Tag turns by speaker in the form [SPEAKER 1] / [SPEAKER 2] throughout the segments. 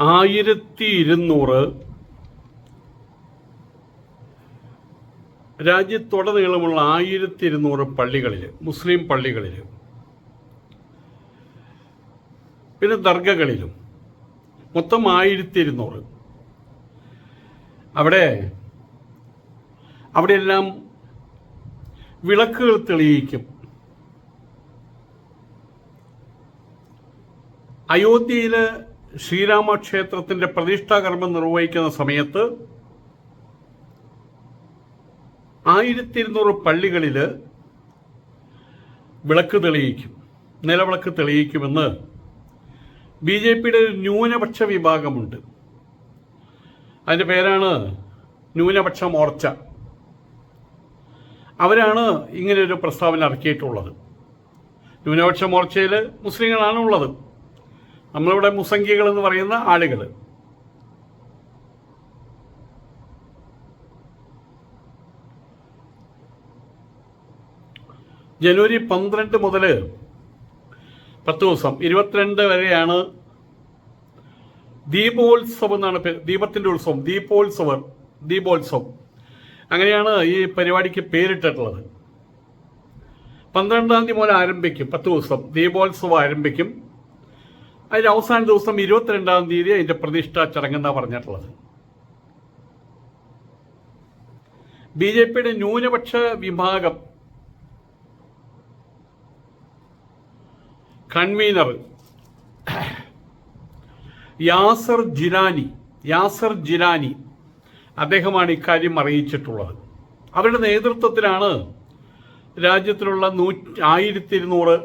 [SPEAKER 1] ആയിരത്തി ഇരുന്നൂറ് രാജ്യത്തുടനീളമുള്ള ആയിരത്തി ഇരുന്നൂറ് പള്ളികളിൽ മുസ്ലിം പള്ളികളിൽ പിന്നെ ദർഗകളിലും മൊത്തം ആയിരത്തി ഇരുന്നൂറ് അവിടെ അവിടെയെല്ലാം വിളക്കുകൾ തെളിയിക്കും. അയോധ്യയിൽ ശ്രീരാമക്ഷേത്രത്തിന്റെ പ്രതിഷ്ഠാകർമ്മം നിർവഹിക്കുന്ന സമയത്ത് ആയിരത്തി ഇരുന്നൂറ് പള്ളികളിൽ വിളക്ക് തെളിയിക്കും നിലവിളക്ക് തെളിയിക്കുമെന്ന് ബി ജെ പിയുടെ ഒരു ന്യൂനപക്ഷ വിഭാഗമുണ്ട്. അതിന്റെ പേരാണ് ന്യൂനപക്ഷ മോർച്ച. അവരാണ് ഇങ്ങനെ ഒരു പ്രസ്താവന ഇറക്കിയിട്ടുള്ളത്. ന്യൂനപക്ഷ മോർച്ചയിൽ മുസ്ലിങ്ങളാണ് ഉള്ളത്. നമ്മളിവിടെ മുസംഗികൾ എന്ന് പറയുന്ന ആളുകൾ ജനുവരി പന്ത്രണ്ട് മുതൽ പത്ത് ദിവസം ഇരുപത്തിരണ്ട് വരെയാണ് ദീപോത്സവം എന്നാണ് പേര് ദീപത്തിന്റെ ഉത്സവം ദീപോത്സവം ദീപോത്സവം. അങ്ങനെയാണ് ഈ പരിപാടിക്ക് പേരിട്ടിട്ടുള്ളത്. പന്ത്രണ്ടാം തീയതി മുതൽ ആരംഭിക്കും പത്ത് ദിവസം ദീപോത്സവം ആരംഭിക്കും. അതിന്റെ അവസാന ദിവസം ഇരുപത്തിരണ്ടാം തീയതി അതിന്റെ പ്രതിഷ്ഠാ ചടങ്ങെന്നാണ് പറഞ്ഞിട്ടുള്ളത്. ബി ജെ പിയുടെ ന്യൂനപക്ഷ വിഭാഗം കൺവീനർ യാസർ ജിലാനി യാസർ ജിലാനി അദ്ദേഹമാണ് ഇക്കാര്യം അറിയിച്ചിട്ടുള്ളത്. അവരുടെ നേതൃത്വത്തിലാണ് രാജ്യത്തിലുള്ള നൂറ്റി ആയിരത്തി ഇരുന്നൂറ്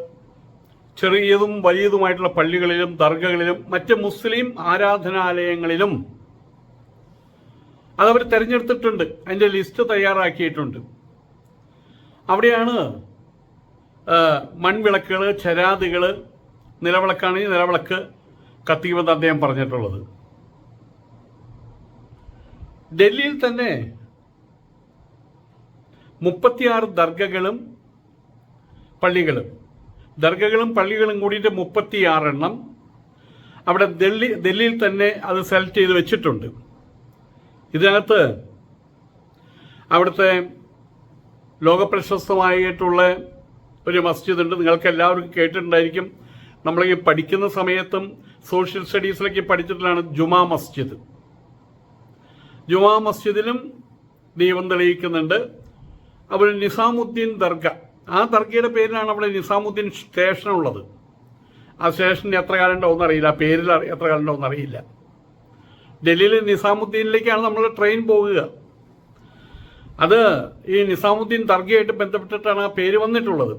[SPEAKER 1] ചെറിയതും വലിയതുമായിട്ടുള്ള പള്ളികളിലും ദർഗകളിലും മറ്റ് മുസ്ലിം ആരാധനാലയങ്ങളിലും അതവർ തിരഞ്ഞെടുത്തിട്ടുണ്ട്. അതിന്റെ ലിസ്റ്റ് തയ്യാറാക്കിയിട്ടുണ്ട്. അവിടെയാണ് മൺവിളക്കുകൾ ചരാതുകൾ നിലവിളക്കാണെങ്കിൽ നിലവിളക്ക് കത്തിക്കുമെന്ന് അദ്ദേഹം പറഞ്ഞിട്ടുള്ളത്. ഡൽഹിയിൽ തന്നെ മുപ്പത്തിയാറ് ദർഗകളും പള്ളികളും ദർഗകളും പള്ളികളും കൂടിയിട്ട് മുപ്പത്തിയാറെണ്ണം. അവിടെ ഡൽഹി ഡൽഹിയിൽ തന്നെ അത് സെലക്ട് ചെയ്ത് വെച്ചിട്ടുണ്ട്. ഇതിനകത്ത് അവിടുത്തെ ലോകപ്രശസ്തമായിട്ടുള്ള ഒരു മസ്ജിദ് ഉണ്ട്. നിങ്ങൾക്ക് എല്ലാവർക്കും കേട്ടിട്ടുണ്ടായിരിക്കും. നമ്മൾ ഈ പഠിക്കുന്ന സമയത്തും സോഷ്യൽ സ്റ്റഡീസിലൊക്കെ പഠിച്ചിട്ടുള്ളതാണ് ജുമാ മസ്ജിദ്. ജുമാ മസ്ജിദിലും ദൈവം തെളിയിക്കുന്നുണ്ട്. അവിടെ നിസാമുദ്ദീൻ ദർഗ. ആ ദർഗയുടെ പേരിലാണ് അവിടെ നിസാമുദ്ദീൻ സ്റ്റേഷൻ ഉള്ളത് ആ സ്റ്റേഷന് എത്ര കാലം ഉണ്ടാവും അറിയില്ല ആ പേരിൽ എത്ര കാലം ഉണ്ടാവും അറിയില്ല ഡൽഹിയിൽ നിസാമുദ്ദീനിലേക്കാണ് നമ്മൾ ട്രെയിൻ പോകുക. അത് ഈ നിസാമുദ്ദീൻ ദർഗയായിട്ട് ബന്ധപ്പെട്ടിട്ടാണ് ആ പേര് വന്നിട്ടുള്ളത്.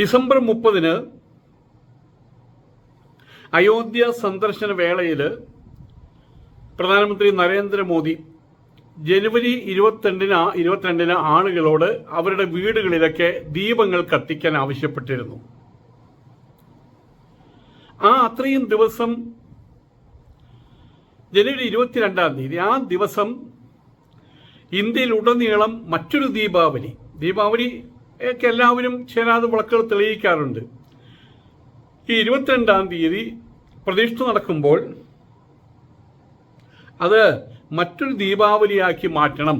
[SPEAKER 1] ഡിസംബർ മുപ്പതിന് അയോധ്യ സന്ദർശന വേളയിൽ പ്രധാനമന്ത്രി നരേന്ദ്രമോദി ജനുവരി ഇരുപത്തിരണ്ടിന് ഇരുപത്തിരണ്ടിന് ആളുകളോട് അവരുടെ വീടുകളിലൊക്കെ ദീപങ്ങൾ കത്തിക്കാൻ ആവശ്യപ്പെട്ടിരുന്നു. ആ അത്രയും ദിവസം ജനുവരി ഇരുപത്തിരണ്ടാം തീയതി ആ ദിവസം ഇന്ത്യയിലുടനീളം മറ്റൊരു ദീപാവലി ദീപാവലി ഒക്കെ എല്ലാവരും ചേരാതെ വിളക്കുകൾ തെളിയിക്കാറുണ്ട്. ഈ ഇരുപത്തിരണ്ടാം തീയതി പ്രതിഷ്ഠ നടക്കുമ്പോൾ അത് മറ്റൊരു ദീപാവലിയാക്കി മാറ്റണം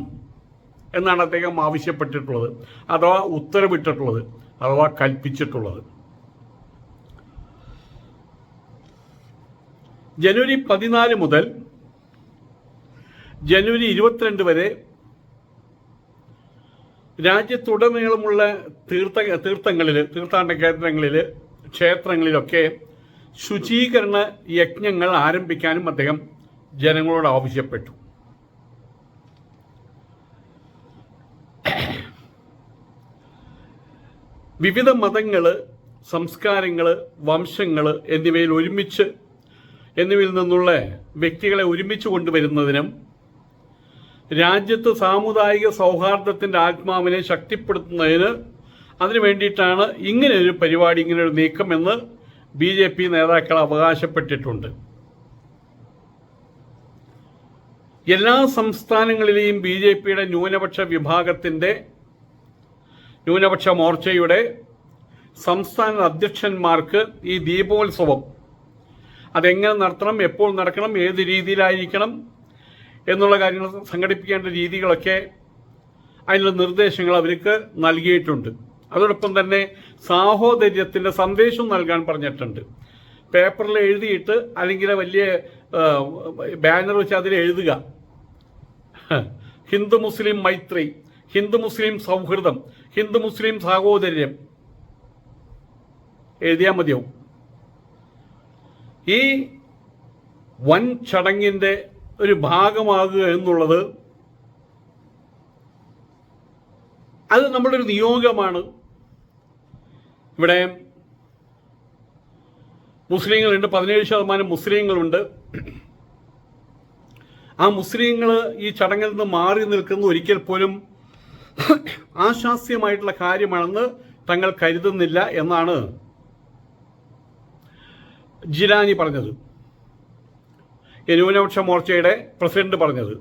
[SPEAKER 1] എന്നാണ് അദ്ദേഹം ആവശ്യപ്പെട്ടിട്ടുള്ളത് അഥവാ ഉത്തരവിട്ടിട്ടുള്ളത് അഥവാ കൽപ്പിച്ചിട്ടുള്ളത്. ജനുവരി പതിനാല് മുതൽ ജനുവരി ഇരുപത്തിരണ്ട് വരെ രാജ്യത്തുടനീളമുള്ള തീർത്ഥ തീർത്ഥങ്ങളിൽ തീർത്ഥാടന കേന്ദ്രങ്ങളിൽ ക്ഷേത്രങ്ങളിലൊക്കെ ശുചീകരണ യജ്ഞങ്ങൾ ആരംഭിക്കാനും അദ്ദേഹം ജനങ്ങളോട് ആവശ്യപ്പെട്ടു. വിവിധ മതങ്ങൾ സംസ്കാരങ്ങൾ വംശങ്ങൾ എന്നിവയിൽ ഒരുമിച്ച് എന്നിവയിൽ നിന്നുള്ള വ്യക്തികളെ ഒരുമിച്ച് കൊണ്ടുവരുന്നതിനും രാജ്യത്ത് സാമുദായിക സൗഹാർദ്ദത്തിന്റെ ആത്മാവിനെ ശക്തിപ്പെടുത്തുന്നതിന് അതിനു വേണ്ടിയിട്ടാണ് ഇങ്ങനെയൊരു പരിപാടി ഇങ്ങനെയൊരു നീക്കമെന്ന് ബി ജെ പി നേതാക്കൾ അവകാശപ്പെട്ടിട്ടുണ്ട്. എല്ലാ സംസ്ഥാനങ്ങളിലെയും ബി ജെ പിയുടെ ന്യൂനപക്ഷ വിഭാഗത്തിന്റെ ന്യൂനപക്ഷ മോർച്ചയുടെ സംസ്ഥാന അധ്യക്ഷന്മാർക്ക് ഈ ദീപോത്സവം അതെങ്ങനെ നടത്തണം എപ്പോൾ നടക്കണം ഏത് രീതിയിലായിരിക്കണം എന്നുള്ള കാര്യങ്ങൾ സംഘടിപ്പിക്കേണ്ട രീതികളൊക്കെ അതിനുള്ള നിർദ്ദേശങ്ങൾ അവർക്ക് നൽകിയിട്ടുണ്ട്. അതോടൊപ്പം തന്നെ സാഹോദര്യത്തിന്റെ സന്ദേശം നൽകാൻ പറഞ്ഞിട്ടുണ്ട്. പേപ്പറിൽ എഴുതിയിട്ട് അല്ലെങ്കിൽ വലിയ ബാനർ വെച്ച് അതിൽ എഴുതുക. ഹിന്ദു മുസ്ലിം മൈത്രി ഹിന്ദു മുസ്ലിം സൗഹൃദം ഹിന്ദു മുസ്ലിം സാഹോദര്യം. എഴുതിയാൽ മതിയാവും. ഈ വൻ ചടങ്ങിന്റെ ഒരു ഭാഗമാകുക എന്നുള്ളത് അത് നമ്മുടെ ഒരു നിയോഗമാണ്. ഇവിടെ മുസ്ലിങ്ങളുണ്ട് പതിനേഴ് ശതമാനം മുസ്ലിങ്ങളുണ്ട്. ആ മുസ്ലിങ്ങൾ ഈ ചടങ്ങിൽ നിന്ന് മാറി നിൽക്കുന്ന. ഒരിക്കൽ പോലും ആശാസ്യമായിട്ടുള്ള കാര്യമാണെന്ന് തങ്ങൾ കരുതുന്നില്ല എന്നാണ് ജിലാനി പറഞ്ഞത്. ന്യൂനപക്ഷ മോർച്ചയുടെ പ്രസിഡന്റ് പറഞ്ഞത്.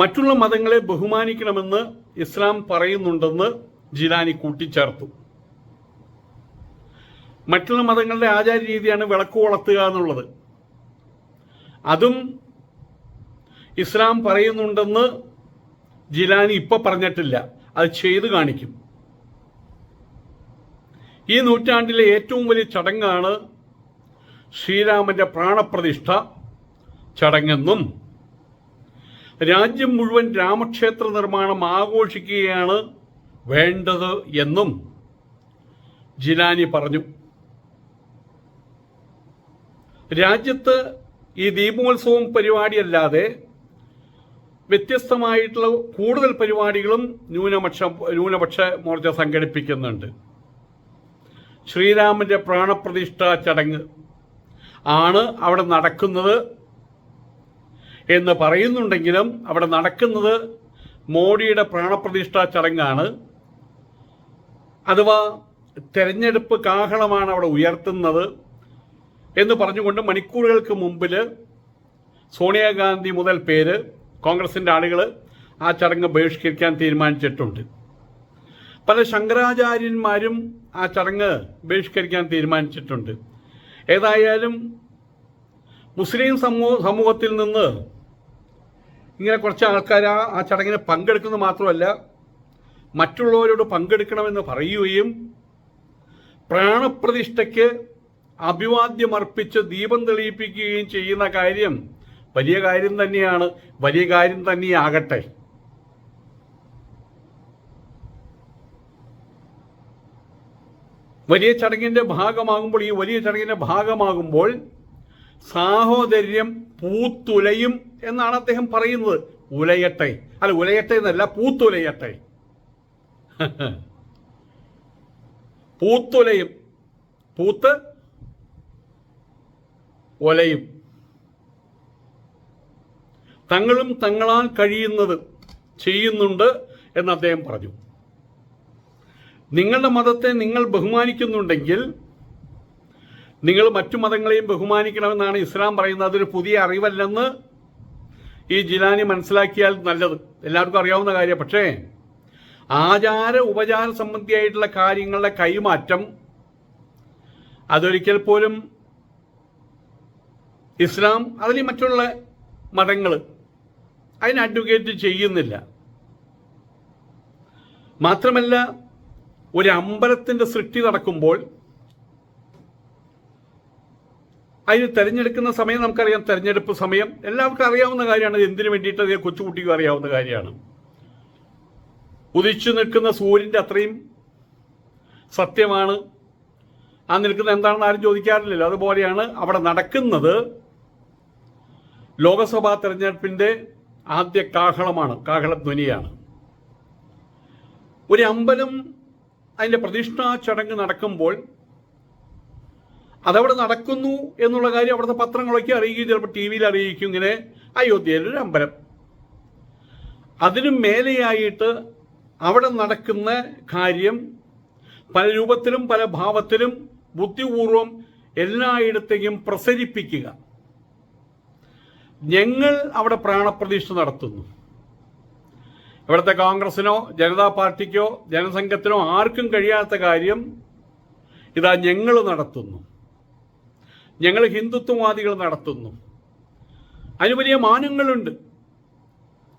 [SPEAKER 1] മറ്റുള്ള മതങ്ങളെ ബഹുമാനിക്കണമെന്ന് ഇസ്ലാം പറയുന്നുണ്ടെന്ന് ജിലാനി കൂട്ടിച്ചേർത്തു. മറ്റുള്ള മതങ്ങളുടെ ആചാര രീതിയാണ് വിളക്ക് വളർത്തുക എന്നുള്ളത്. അതും ഇസ്ലാം പറയുന്നുണ്ടെന്ന് ജിലാനി ഇപ്പൊ പറഞ്ഞിട്ടില്ല. അത് ചെയ്തു കാണിക്കും. ഈ നൂറ്റാണ്ടിലെ ഏറ്റവും വലിയ ചടങ്ങാണ് ശ്രീരാമന്റെ പ്രാണപ്രതിഷ്ഠ ചടങ്ങെന്നും രാജ്യം മുഴുവൻ രാമക്ഷേത്ര നിർമ്മാണം ആഘോഷിക്കുകയാണ് വേണ്ടത് എന്നും ജിലാനി പറഞ്ഞു. രാജ്യത്ത് ഈ ദീപോത്സവം പരിപാടിയല്ലാതെ വ്യത്യസ്തമായിട്ടുള്ള കൂടുതൽ പരിപാടികളും ന്യൂനപക്ഷ ന്യൂനപക്ഷ മോർച്ച സംഘടിപ്പിക്കുന്നുണ്ട്. ശ്രീരാമന്റെ പ്രാണപ്രതിഷ്ഠ ചടങ്ങ് ആണ് അവിടെ നടക്കുന്നത് എന്ന് പറയുന്നുണ്ടെങ്കിലും അവിടെ നടക്കുന്നത് മോഡിയുടെ പ്രാണപ്രതിഷ്ഠാ ചടങ്ങാണ്. അഥവാ തെരഞ്ഞെടുപ്പ് കാഹളമാണ് അവിടെ ഉയർത്തുന്നത്. എന്ന് പറഞ്ഞുകൊണ്ട് മണിക്കൂറുകൾക്ക് മുമ്പിൽ സോണിയാഗാന്ധി മുതൽ പേര് കോൺഗ്രസിന്റെ ആളുകൾ ആ ചടങ്ങ് ബഹിഷ്കരിക്കാൻ തീരുമാനിച്ചിട്ടുണ്ട്. പല ശങ്കരാചാര്യന്മാരും ആ ചടങ്ങ് ബഹിഷ്കരിക്കാൻ തീരുമാനിച്ചിട്ടുണ്ട്. ഏതായാലും മുസ്ലിം സമൂഹ സമൂഹത്തിൽ നിന്ന് ഇങ്ങനെ കുറച്ച് ആൾക്കാർ ആ ആ ചടങ്ങിന് പങ്കെടുക്കുന്നത് മാത്രമല്ല മറ്റുള്ളവരോട് പങ്കെടുക്കണമെന്ന് പറയുകയും പ്രാണപ്രതിഷ്ഠയ്ക്ക് അഭിവാദ്യമർപ്പിച്ച് ദീപം തെളിയിപ്പിക്കുകയും ചെയ്യുന്ന കാര്യം വലിയ കാര്യം തന്നെയാണ്. വലിയ കാര്യം തന്നെയാകട്ടെ. വലിയ ചടങ്ങിന്റെ ഭാഗമാകുമ്പോൾ ഈ വലിയ ചടങ്ങിന്റെ ഭാഗമാകുമ്പോൾ സാഹോദര്യം പൂത്തുലയും എന്നാണ് അദ്ദേഹം പറയുന്നത്. ഉലയട്ടെ. അല്ല ഉലയട്ടെ എന്നല്ല പൂത്തുലയട്ടെ. പൂത്തുലയും. പൂത്ത് ഒലയും. തങ്ങളും തങ്ങളാൽ കഴിയുന്നത് ചെയ്യുന്നുണ്ട് എന്ന് അദ്ദേഹം പറഞ്ഞു. നിങ്ങളുടെ മതത്തെ നിങ്ങൾ ബഹുമാനിക്കുന്നുണ്ടെങ്കിൽ നിങ്ങൾ മറ്റു മതങ്ങളെയും ബഹുമാനിക്കണമെന്നാണ് ഇസ്ലാം പറയുന്നത്. അതൊരു പുതിയ അറിവല്ലെന്ന് ഈ ജിലാനി മനസ്സിലാക്കിയാൽ നല്ലത്. എല്ലാവർക്കും അറിയാവുന്ന കാര്യം. പക്ഷേ ആചാര ഉപചാര സംബന്ധിയായിട്ടുള്ള കാര്യങ്ങളുടെ കൈമാറ്റം അതൊരിക്കൽ പോലും ഇസ്ലാം അതിൽ മറ്റുള്ള മതങ്ങൾ അതിന് അഡ്വക്കേറ്റ് ചെയ്യുന്നില്ല. മാത്രമല്ല ഒരു അമ്പലത്തിന്റെ സൃഷ്ടി നടക്കുമ്പോൾ അതിന് തെരഞ്ഞെടുക്കുന്ന സമയം നമുക്കറിയാം തെരഞ്ഞെടുപ്പ് സമയം. എല്ലാവർക്കും അറിയാവുന്ന കാര്യമാണ് എന്തിനു വേണ്ടിയിട്ട് അതേ കൊച്ചുകുട്ടിക്കും അറിയാവുന്ന കാര്യമാണ്. ഉദിച്ചു നിൽക്കുന്ന സൂര്യന്റെ അത്രയും സത്യമാണ്. ആ നിൽക്കുന്ന എന്താണെന്ന് ആരും ചോദിക്കാറില്ലല്ലോ. അതുപോലെയാണ് അവിടെ നടക്കുന്നത് ലോകസഭാ തെരഞ്ഞെടുപ്പിന്റെ ആദ്യ കാഹളമാണ് കാഹളധ്വനിയാണ്. ഒരു അമ്പലം അതിന്റെ പ്രതിഷ്ഠാ ചടങ്ങ് നടക്കുമ്പോൾ അതവിടെ നടക്കുന്നു എന്നുള്ള കാര്യം അവിടുത്തെ പത്രങ്ങളൊക്കെ അറിയിക്കും ചിലപ്പോൾ ടി വിയിൽ അറിയിക്കും ഇങ്ങനെ അയോധ്യയിൽ ഒരു അമ്പലം. അതിനു മേലെയായിട്ട് അവിടെ നടക്കുന്ന കാര്യം പല രൂപത്തിലും പല ഭാവത്തിലും ബുദ്ധിപൂർവം എല്ലായിടത്തേക്കും പ്രസരിപ്പിക്കുക. ഞങ്ങൾ അവിടെ പ്രാണപ്രതിഷ്ഠ നടത്തുന്നു. ഇവിടുത്തെ കോൺഗ്രസിനോ ജനതാ പാർട്ടിക്കോ ജനസംഘത്തിനോ ആർക്കും കഴിയാത്ത കാര്യം ഇതാ ഞങ്ങൾ നടത്തുന്നു. ഞങ്ങൾ ഹിന്ദുത്വവാദികൾ നടത്തുന്നു. അതിന് വലിയ മാനങ്ങളുണ്ട്.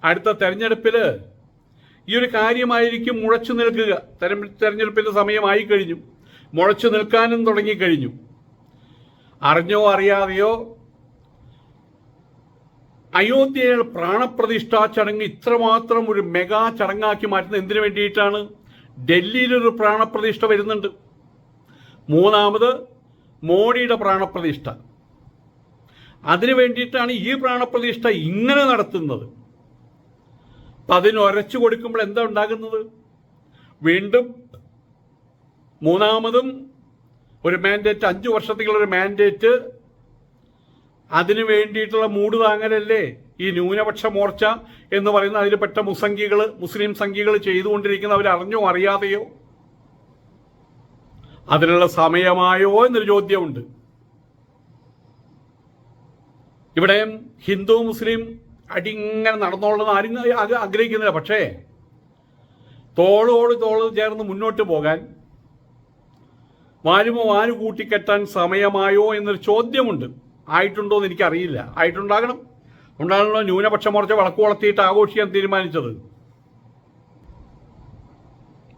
[SPEAKER 1] അടുത്ത തെരഞ്ഞെടുപ്പിൽ ഈ ഒരു കാര്യമായിരിക്കും മുഴച്ചു നിൽക്കുക. തെര- തെരഞ്ഞെടുപ്പിന്റെ സമയമായി കഴിഞ്ഞു. മുഴച്ചു നിൽക്കാനും തുടങ്ങിക്കഴിഞ്ഞു അറിഞ്ഞോ അറിയാതെയോ അയോധ്യയിൽ പ്രാണപ്രതിഷ്ഠാ ചടങ്ങ് ഇത്രമാത്രം ഒരു മെഗാ ചടങ്ങാക്കി മാറ്റുന്നത് എന്തിനു വേണ്ടിയിട്ടാണ്? ഡൽഹിയിലൊരു പ്രാണപ്രതിഷ്ഠ വരുന്നുണ്ട്. മൂന്നാമത് മോഡിയുടെ പ്രാണപ്രതിഷ്ഠ. അതിനു വേണ്ടിയിട്ടാണ് ഈ പ്രാണപ്രതിഷ്ഠ ഇങ്ങനെ നടത്തുന്നത്. അതിനൊരച്ചു അതിന് കൊടുക്കുമ്പോൾ എന്താ ഉണ്ടാകുന്നത്? വീണ്ടും മൂന്നാമതും ഒരു മാൻഡേറ്റ് അഞ്ചു വർഷത്തേക്കുള്ള ഒരു മാൻഡേറ്റ് അതിനു വേണ്ടിയിട്ടുള്ള മൂട് താങ്ങലല്ലേ ഈ ന്യൂനപക്ഷ മോർച്ച എന്ന് പറയുന്ന അതിൽപ്പെട്ട മുസംഖികൾ മുസ്ലിം സംഖ്യകൾ ചെയ്തുകൊണ്ടിരിക്കുന്ന അവർ അറിഞ്ഞോ അറിയാതെയോ? അതിനുള്ള സമയമായോ എന്നൊരു ചോദ്യമുണ്ട്. ഇവിടെ ഹിന്ദു മുസ്ലിം അടിങ്ങനെ നടന്നോളെന്ന് ആരും ആഗ്രഹിക്കുന്നില്ല. പക്ഷേ തോളോട് തോൾ ചേർന്ന് മുന്നോട്ട് പോകാൻ വാരുമോ വാരു കൂട്ടിക്കെട്ടാൻ സമയമായോ എന്നൊരു ചോദ്യമുണ്ട്. ആയിട്ടുണ്ടോ എന്ന് എനിക്കറിയില്ല. ആയിട്ടുണ്ടാകണം. ഉണ്ടാകണല്ലോ ന്യൂനപക്ഷ മോർച്ച വളക്ക് വളർത്തിയിട്ട് ആഘോഷിക്കാൻ തീരുമാനിച്ചത്.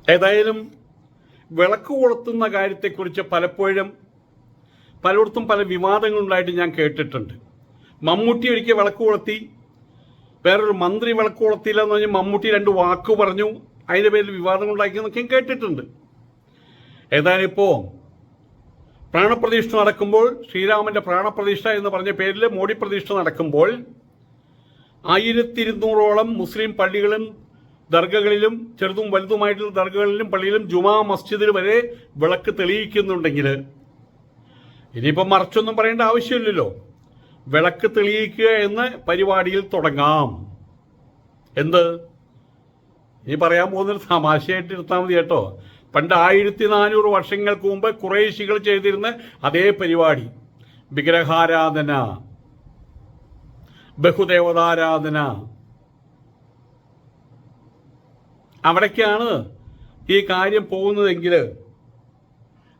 [SPEAKER 1] ഏതായാലും വിളക്ക് കൊളുത്തുന്ന കാര്യത്തെക്കുറിച്ച് പലപ്പോഴും പലയിടത്തും പല വിവാദങ്ങളുണ്ടായിട്ട് ഞാൻ കേട്ടിട്ടുണ്ട്. മമ്മൂട്ടി ഒരിക്കൽ വിളക്ക് കൊളുത്തി വേറൊരു മന്ത്രി വിളക്ക് കൊളുത്തിയില്ല എന്ന് പറഞ്ഞ് മമ്മൂട്ടി രണ്ട് വാക്ക് പറഞ്ഞു. അതിന്റെ പേരിൽ വിവാദങ്ങളുണ്ടാക്കി എന്നൊക്കെയും ഞാൻ കേട്ടിട്ടുണ്ട്. ഏതായാലും ഇപ്പോൾ പ്രാണപ്രതിഷ്ഠ നടക്കുമ്പോൾ ശ്രീരാമന്റെ പ്രാണപ്രതിഷ്ഠ എന്ന് പറഞ്ഞ പേരിൽ മോഡി പ്രതിഷ്ഠ നടക്കുമ്പോൾ ആയിരത്തി ഇരുന്നൂറോളം മുസ്ലിം പള്ളികളും ദർഗകളിലും ചെറുതും വലുതുമായിട്ടുള്ള ദർഗകളിലും പള്ളിയിലും ജുമാ മസ്ജിദിൽ വരെ വിളക്ക് തെളിയിക്കുന്നുണ്ടെങ്കിൽ ഇനിയിപ്പം മറച്ചൊന്നും പറയേണ്ട ആവശ്യമില്ലല്ലോ. വിളക്ക് തെളിയിക്കുക എന്ന പരിപാടിയിൽ തുടങ്ങാം. എന്ത്? ഇനി പറയാൻ പോകുന്നൊരു തമാശയായിട്ട് എടുത്താൽ മതി കേട്ടോ. പണ്ട് ആയിരത്തി നാനൂറ് വർഷങ്ങൾക്ക് മുമ്പ് കുറേശികൾ ചെയ്തിരുന്ന അതേ പരിപാടി. വിഗ്രഹാരാധന ബഹുദേവതാരാധന. അവിടേക്കാണ് ഈ കാര്യം പോകുന്നതെങ്കിൽ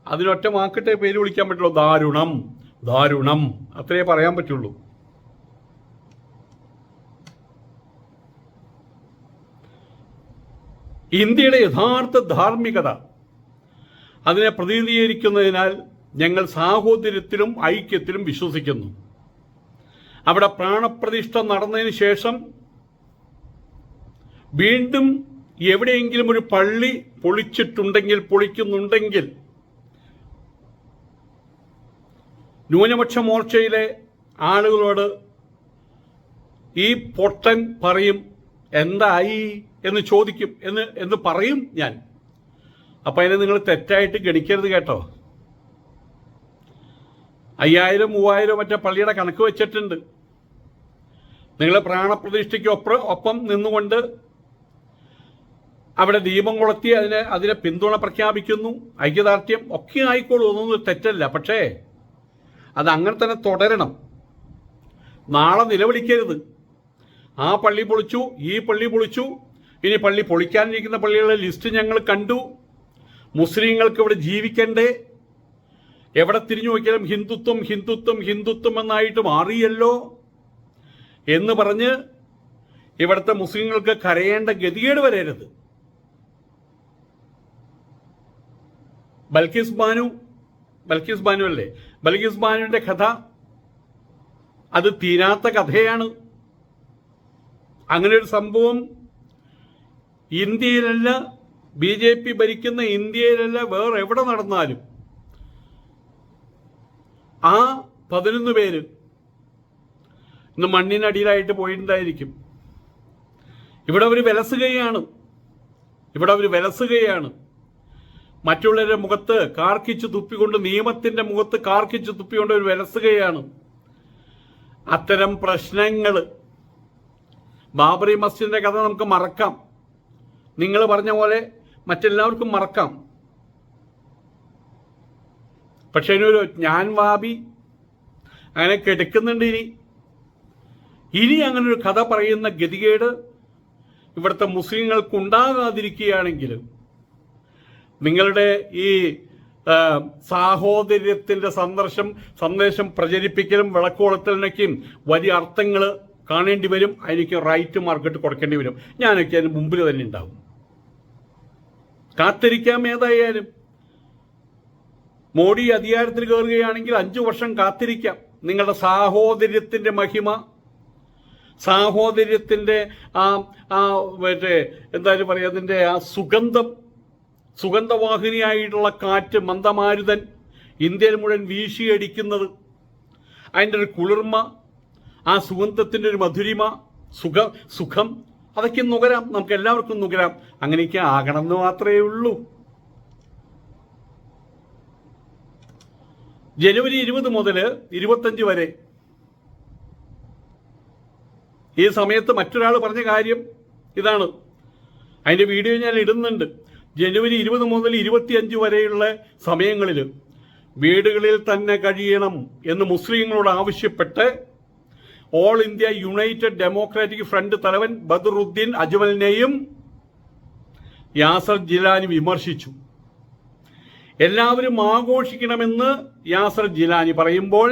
[SPEAKER 1] അതിനൊറ്റ വാക്കിട്ടേ പേര് വിളിക്കാൻ പറ്റുള്ളൂ. ദാരുണം ദാരുണം. അത്രേ പറയാൻ പറ്റുള്ളൂ. ഇന്ത്യയുടെ യഥാർത്ഥ ധാർമ്മികത. അതിനെ പ്രതിനിധീകരിക്കുന്നതിനാൽ ഞങ്ങൾ സാഹോദര്യത്തിലും ഐക്യത്തിലും വിശ്വസിക്കുന്നു. അവിടെ പ്രാണപ്രതിഷ്ഠ നടന്നതിന് ശേഷം വീണ്ടും എവിടെയെങ്കിലും ഒരു പള്ളി പൊളിച്ചിട്ടുണ്ടെങ്കിൽ പൊളിക്കുന്നുണ്ടെങ്കിൽ ന്യൂനപക്ഷ മോർച്ചയിലെ ആളുകളോട് ഈ പൊട്ടൻ പറയും എന്തായി? എന്ന് ചോദിക്കും എന്ന് എന്ന് പറയും ഞാൻ. അപ്പം അതിനെ നിങ്ങൾ തെറ്റായിട്ട് ഗണിക്കരുത് കേട്ടോ. അയ്യായിരം മൂവായിരം മറ്റേ പള്ളിയുടെ കണക്ക് വെച്ചിട്ടുണ്ട്. നിങ്ങൾ പ്രാണപ്രതിഷ്ഠയ്ക്ക് ഒപ്പം ഒപ്പം നിന്നുകൊണ്ട് അവിടെ ദീപം കൊളുത്തി അതിനെ അതിനെ പിന്തുണ പ്രഖ്യാപിക്കുന്നു. ഐക്യദാർഢ്യം ഒക്കെ ആയിക്കോളൂ ഒന്നും തെറ്റല്ല. പക്ഷേ അത് അങ്ങനെ തന്നെ തുടരണം. നാളെ നിലവിളിക്കരുത്. ആ പള്ളി പൊളിച്ചു ഈ പള്ളി പൊളിച്ചു ഇനി പള്ളി പൊളിക്കാനിരിക്കുന്ന പള്ളികളുടെ ലിസ്റ്റ് ഞങ്ങൾ കണ്ടു. മുസ്ലിങ്ങൾക്ക് ഇവിടെ ജീവിക്കണ്ടേ? എവിടെ തിരിഞ്ഞു നോക്കിയാലും ഹിന്ദുത്വം ഹിന്ദുത്വം ഹിന്ദുത്വം എന്നായിട്ട് മാറിയല്ലോ എന്ന് പറഞ്ഞ് ഇവിടുത്തെ മുസ്ലിങ്ങൾക്ക് കരയേണ്ട ഗതികേട് വരരുത്. ബൽക്കിസ് ബാനു ബൽക്കിസ് ബാനു അല്ലേ? ബൽക്കിസ് ബാനുവിന്റെ കഥ അത് തീരാത്ത കഥയാണ്. അങ്ങനെ ഒരു സംഭവം ഇന്ത്യയിലല്ല ബി ജെ പി ഭരിക്കുന്ന ഇന്ത്യയിലല്ല വേറെ എവിടെ നടന്നാലും. ആ പതിനൊന്ന് പേര് ഇന്ന് മണ്ണിനടിയിലായിട്ട് പോയിട്ടുണ്ടായിരിക്കും. ഇവിടെ അവർ വിലസുകയാണ്. ഇവിടെ അവർ വിലസുകയാണ്. മറ്റുള്ളവരുടെ മുഖത്ത് കാർക്കിച്ച് തുപ്പിക്കൊണ്ട് നിയമത്തിന്റെ മുഖത്ത് കാർക്കിച്ച് തുപ്പിക്കൊണ്ട് അവർ വിലസുകയാണ്. അത്തരം പ്രശ്നങ്ങൾ ബാബറി മസ്ജിദിന്റെ കഥ നമുക്ക് മറക്കാം. നിങ്ങൾ പറഞ്ഞ പോലെ മറ്റെല്ലാവർക്കും മറക്കാം. പക്ഷെ ഇനിയൊരു ഞാൻ വാബി അങ്ങനെ കിടക്കുന്നുണ്ട് ഇനി. ഇനി അങ്ങനെ ഒരു കഥ പറയുന്ന ഗതികേട് ഇവിടുത്തെ മുസ്ലിങ്ങൾക്ക് ഉണ്ടാകാതിരിക്കുകയാണെങ്കിൽ നിങ്ങളുടെ ഈ സാഹോദര്യത്തിന്റെ സന്ദർശം സന്ദേശം പ്രചരിപ്പിക്കലും വിളക്കോളത്തിനൊക്കെയും വലിയ അർത്ഥങ്ങൾ കാണേണ്ടി വരും. അതിനൊക്കെ റൈറ്റ് മാർക്കറ്റ് കൊടുക്കേണ്ടി വരും. ഞാനൊക്കെ അതിന് മുമ്പിൽ തന്നെ ഉണ്ടാവും. കാത്തിരിക്കാം ഏതായാലും. മോഡി അധികാരത്തിൽ കയറുകയാണെങ്കിൽ അഞ്ചു വർഷം കാത്തിരിക്കാം. നിങ്ങളുടെ സാഹോദര്യത്തിന്റെ മഹിമ സാഹോദര്യത്തിന്റെ ആ ആ മറ്റേ എന്തായാലും പറയാ അതിന്റെ ആ സുഗന്ധം സുഗന്ധവാഹിനിയായിട്ടുള്ള കാറ്റ് മന്ദമാരുതൻ ഇന്ത്യയിൽ മുഴുവൻ വീശിയടിക്കുന്നത് അതിന്റെ ഒരു കുളിർമ ആ സുഗന്ധത്തിന്റെ ഒരു മധുരിമ സുഖ സുഖം അതൊക്കെ നുകരാം നമുക്ക് എല്ലാവർക്കും നുകരാം. അങ്ങനെയൊക്കെ ആകണം എന്ന് മാത്രമേ ഉള്ളൂ. ജനുവരി ഇരുപത് മുതൽ ഇരുപത്തഞ്ച് വരെ ഈ സമയത്ത് മറ്റൊരാൾ പറഞ്ഞ കാര്യം ഇതാണ്. അതിന്റെ വീഡിയോ ഞാൻ ഇടുന്നുണ്ട്. ജനുവരി ഇരുപത് മുതൽ ഇരുപത്തിയഞ്ച് വരെയുള്ള സമയങ്ങളിൽ വീടുകളിൽ തന്നെ കഴിയണം എന്ന് മുസ്ലിങ്ങളോട് ആവശ്യപ്പെട്ട് All India United Democratic Front തലവൻ ബദറുദ്ദീൻ അജ്മലിനെയും യാസർ ജിലാനി വിമർശിച്ചു. എല്ലാവരും ആഘോഷിക്കണമെന്ന് യാസർ ജിലാനി പറയുമ്പോൾ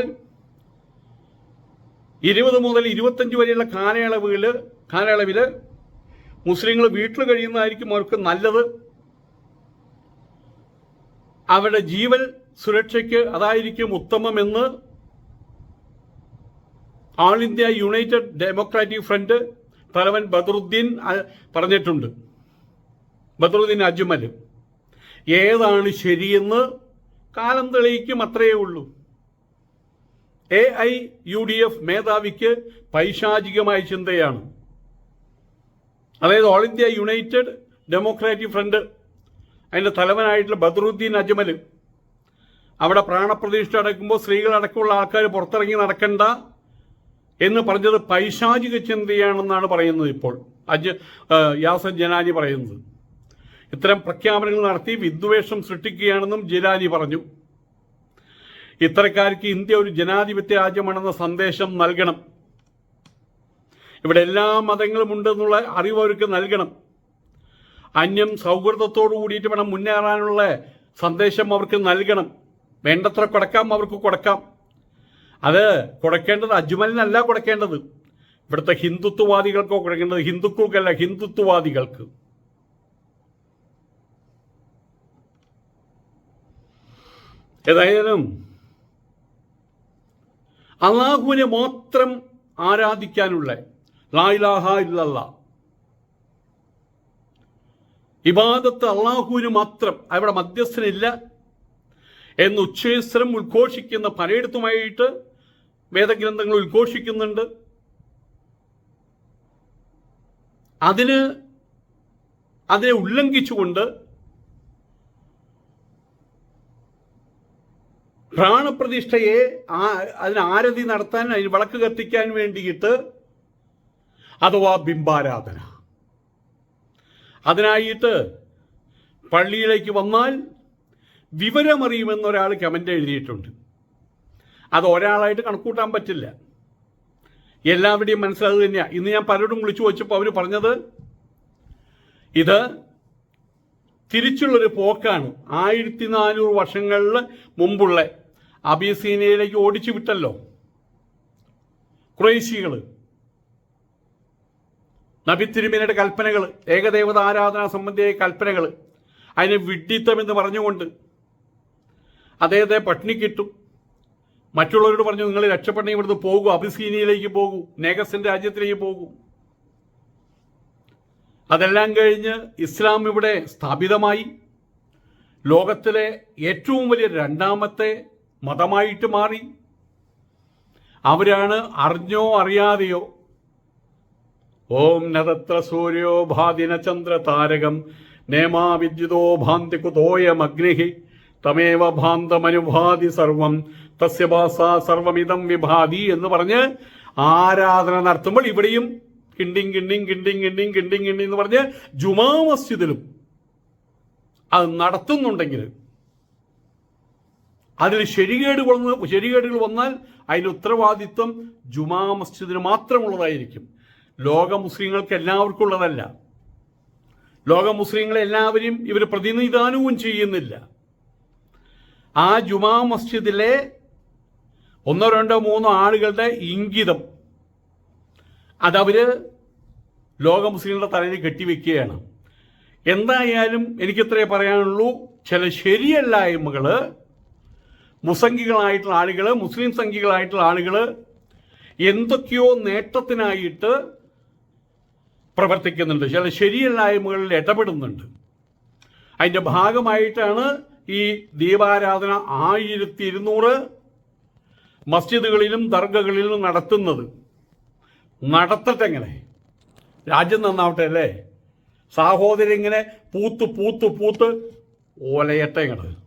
[SPEAKER 1] ഇരുപത് മുതൽ ഇരുപത്തഞ്ച് വരെയുള്ള കാലയളവുകൾ കാലയളവിൽ മുസ്ലിങ്ങൾ വീട്ടിൽ കഴിയുന്നതായിരിക്കും അവർക്ക് നല്ലത്. അവരുടെ ജീവൻ സുരക്ഷയ്ക്ക് അതായിരിക്കും ഉത്തമമെന്ന് All India United Democratic Front തലവൻ ബദറുദ്ദീൻ പറഞ്ഞിട്ടുണ്ട്. ബദറുദ്ദീൻ അജ്മൽ. ഏതാണ് ശരിയെന്ന് കാലം തെളിയിക്കും അത്രയേ ഉള്ളൂ. A I U D F മേധാവിക്ക് പൈശാചികമായ ചിന്തയാണ്. അതായത് All India United Democratic Front അതിന്റെ തലവനായിട്ടുള്ള ബദറുദ്ദീൻ അജ്മൽ. അവിടെ പ്രാണപ്രതിഷ്ഠ അടക്കുമ്പോൾ സ്ത്രീകളടക്കമുള്ള ആൾക്കാർ പുറത്തിറങ്ങി നടക്കണ്ട എന്ന് പറഞ്ഞത് പൈശാചിക ചിന്തയാണെന്നാണ് പറയുന്നത് ഇപ്പോൾ. അജ് യാസർ ജനാനി പറയുന്നത്. ഇത്തരം പ്രഖ്യാപനങ്ങൾ നടത്തി വിദ്വേഷം സൃഷ്ടിക്കുകയാണെന്നും ജലാനി പറഞ്ഞു. ഇത്തരക്കാർക്ക് ഇന്ത്യ ഒരു ജനാധിപത്യ രാജ്യമാണെന്ന സന്ദേശം നൽകണം. ഇവിടെ എല്ലാ മതങ്ങളും ഉണ്ടെന്നുള്ള അറിവ് അവർക്ക് നൽകണം. അന്യം സൗഹൃദത്തോടു കൂടിയിട്ട് വേണം മുന്നേറാനുള്ള സന്ദേശം അവർക്ക് നൽകണം. വേണ്ടത്ര കൊടുക്കാം അവർക്ക് കൊടുക്കാം. അത് കൊടുക്കേണ്ടത് അജ്മലിനല്ല കൊടുക്കേണ്ടത്. ഇവിടുത്തെ ഹിന്ദുത്വവാദികൾക്കോ കൊടുക്കേണ്ടത് ഹിന്ദുക്കൾക്കല്ല ഹിന്ദുത്വവാദികൾക്ക്. ഏതായാലും അള്ളാഹുവിനെ മാത്രം ആരാധിക്കാനുള്ള ലായിലാഹ ഇല്ലല്ല. ഇബാദത്ത് അള്ളാഹുവിന് മാത്രം അവിടെ മധ്യസ്ഥനില്ല. എന്ന് ഉച്ചേശ്വരം ഉദ്ഘോഷിക്കുന്ന പലയിടത്തുമായിട്ട് വേദഗ്രന്ഥങ്ങൾ ഉദ്ഘോഷിക്കുന്നുണ്ട്. അതിന് അതിനെ ഉല്ലംഘിച്ചുകൊണ്ട് പ്രാണപ്രതിഷ്ഠയെ അതിന് ആരതി നടത്താൻ അതിന് വിളക്ക് കത്തിക്കാൻ വേണ്ടിയിട്ട് അഥവാ ബിംബാരാധന. അതിനായിട്ട് പള്ളിയിലേക്ക് വന്നാൽ വിവരമറിയുമെന്നൊരാൾ കമന്റ് എഴുതിയിട്ടുണ്ട്. അത് ഒരാളായിട്ട് കണക്കൂട്ടാൻ പറ്റില്ല. എല്ലാവരുടെയും മനസ്സിലത് തന്നെയാണ് ഇന്ന് ഞാൻ പലരോടും വിളിച്ചു വെച്ചപ്പോൾ അവർ പറഞ്ഞത് ഇത് തിരിച്ചുള്ളൊരു പോക്കാണ്. ആയിരത്തി നാനൂറ് വർഷങ്ങളിൽ മുമ്പുള്ള അബീസീനയിലേക്ക് ഓടിച്ചു വിട്ടല്ലോ. കുറേശികൾ നബിത്തിരുമേനയുടെ കൽപ്പനകൾ ഏകദേവത ആരാധന സംബന്ധിയായ കൽപ്പനകൾ അതിന് വിഡ്ഢിത്തം എന്ന് പറഞ്ഞുകൊണ്ട് അദ്ദേഹത്തെ പട്ടിണിക്കിട്ടു മറ്റുള്ളവരോട് പറഞ്ഞു നിങ്ങൾ രക്ഷപ്പെടണേ ഇവിടുന്ന് പോകൂ. അബിസീനിയയിലേക്ക് പോകൂ. നേഗസിന്റെ രാജ്യത്തിലേക്ക് പോകൂ. അതെല്ലാം കഴിഞ്ഞ് ഇസ്ലാം ഇവിടെ സ്ഥാപിതമായി. ലോകത്തിലെ ഏറ്റവും വലിയ രണ്ടാമത്തെ മതമായിട്ട് മാറി. അവരാണ് അറിഞ്ഞോ അറിയാതെയോ ഓം നതത്ര സൂര്യോ ഭാതിന ചന്ദ്ര താരകം നേമാ വിദ്യുതോ ഭാന്തി കുതോയമഗ്നിഹി തമേവ ഭാന്തമനുഭാതി സർവം തസ്യ ഭാസ സർവമിതം വിഭാതി എന്ന് പറഞ്ഞ് ആരാധന നടത്തുമ്പോൾ ഇവിടെയും കിണ്ടിങ് കിണ്ടിങ് കിണ്ടിങ് കിണ്ടിങ് കിണ്ടിങ് കിണ്ടിങ് എന്ന് പറഞ്ഞ് ജുമാ മസ്ജിദിലും അത് നടത്തുന്നുണ്ടെങ്കിൽ അതിൽ ശരികേട് വന്ന് ശരികേടുകൾ വന്നാൽ അതിന്റെ ഉത്തരവാദിത്വം ജുമാ മസ്ജിദിന് മാത്രമുള്ളതായിരിക്കും. ലോക മുസ്ലിങ്ങൾക്ക് എല്ലാവർക്കും ഉള്ളതല്ല. ലോക മുസ്ലിങ്ങളെ എല്ലാവരും ഇവർ പ്രതിനിധാനവും ചെയ്യുന്നില്ല. ആ ജുമാ മസ്ജിദിലെ ഒന്നോ രണ്ടോ മൂന്നോ ആളുകളുടെ ഇംഗിതം. അതവര് ലോക മുസ്ലിങ്ങളുടെ തലയിൽ കെട്ടിവെക്കുകയാണ്. എന്തായാലും എനിക്കിത്രേ പറയാനുള്ളൂ ചില ശരിയല്ലായ്മകൾ മുസംഗികളായിട്ടുള്ള ആളുകൾ മുസ്ലിം സംഘികളായിട്ടുള്ള ആളുകൾ എന്തൊക്കെയോ നേട്ടത്തിനായിട്ട് പ്രവർത്തിക്കുന്നുണ്ട് ചില ശരിയല്ലായ്മകളിൽ ഇടപെടുന്നുണ്ട്. അതിന്റെ ഭാഗമായിട്ടാണ് ഈ ദീപാരാധന ആയിരത്തി ഇരുന്നൂറ് മസ്ജിദുകളിലും ദർഗകളിലും നടത്തുന്നത്. നടത്തട്ടെ എങ്ങനെ രാജ്യം നന്നാവട്ടെ അല്ലേ? സാഹോദര്യങ്ങനെ പൂത്ത് പൂത്ത് പൂത്ത് ഓലയട്ടെ ഇങ്ങോട്ട്